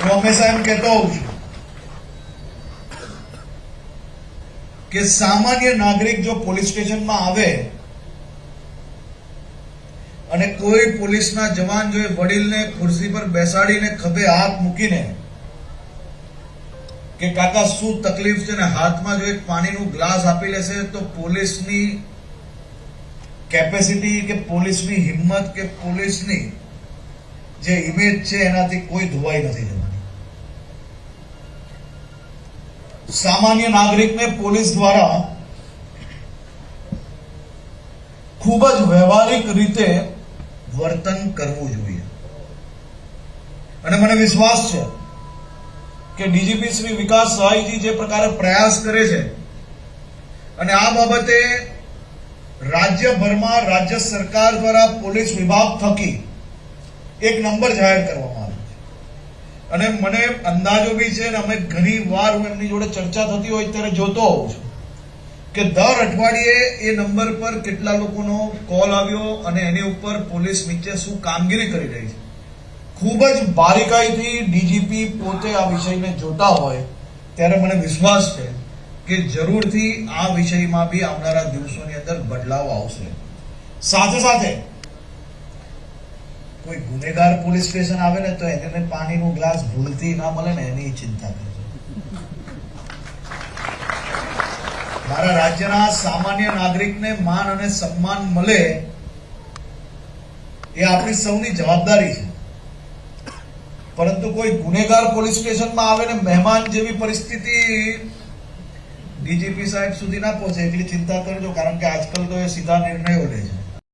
હું હંમેશા એમ કહેતો હોઉં છું કે સામાન્ય નાગરિક જો પોલીસ સ્ટેશનમાં આવે અને કોઈ પોલીસના જવાન જો વડીલને ખુરશી પર બેસાડીને ખભે હાથ મૂકીને કે કાકા શું તકલીફ છે ને હાથમાં જો એક પાણીનું ગ્લાસ આપી લેશે તો પોલીસની કેપેસિટી કે પોલીસની હિંમત કે પોલીસની જે ઇમેજ છે એનાથી કોઈ ધોવાઈ નથી જવાની સામાન્ય નાગરિકને પોલીસ દ્વારા ખૂબ જ વ્યવહારિક રીતે વર્તન કરવું જોઈએ. અને મને વિશ્વાસ છે કે ડીજીપી શ્રી વિકાસ સહાયજી જે પ્રકારે પ્રયાસ કરે છે અને આ બાબતે રાજ્યભરમાં રાજ્ય સરકાર દ્વારા પોલીસ વિભાગ થકી એક નંબર જાહેર કરવામાં અને મને અંદાજો બી છે અને અમે ઘણી વાર હું એમની જોડે ચર્ચા થતી હોય ત્યારે જોતો હોઉં છું કે દર અઠવાડિયે એ નંબર પર કેટલા લોકોનો કોલ આવ્યો અને એની ઉપર પોલીસ નીચે શું કામગીરી કરી રહી છે. ખૂબ જ બારીકાઈથી ડીજીપી પોતે આ વિષયને જોતા હોય ત્યારે મને વિશ્વાસ છે કે જરૂરથી આ વિષયમાં બી આવનારા દિવસોની અંદર બદલાવ આવશે. સાથે સાથે કોઈ ગુનેગાર પોલીસ સ્ટેશન આવે ને તો એને પાણીનું ગ્લાસ ભૂલથી ના મળે ને એની ચિંતા કરજો. મારા રાજ્યના સામાન્ય નાગરિકને માન અને સન્માન મળે એ આપણી સૌની જવાબદારી છે. પરંતુ કોઈ ગુનેગાર પોલીસ સ્ટેશનમાં આવે ને મહેમાન જેવી પરિસ્થિતિ ડીજીપી સાહેબ સુધી ના પહોંચે એટલી ચિંતા કરજો, કારણ કે આજકાલ તો એ સીધા નિર્ણયો લે છે.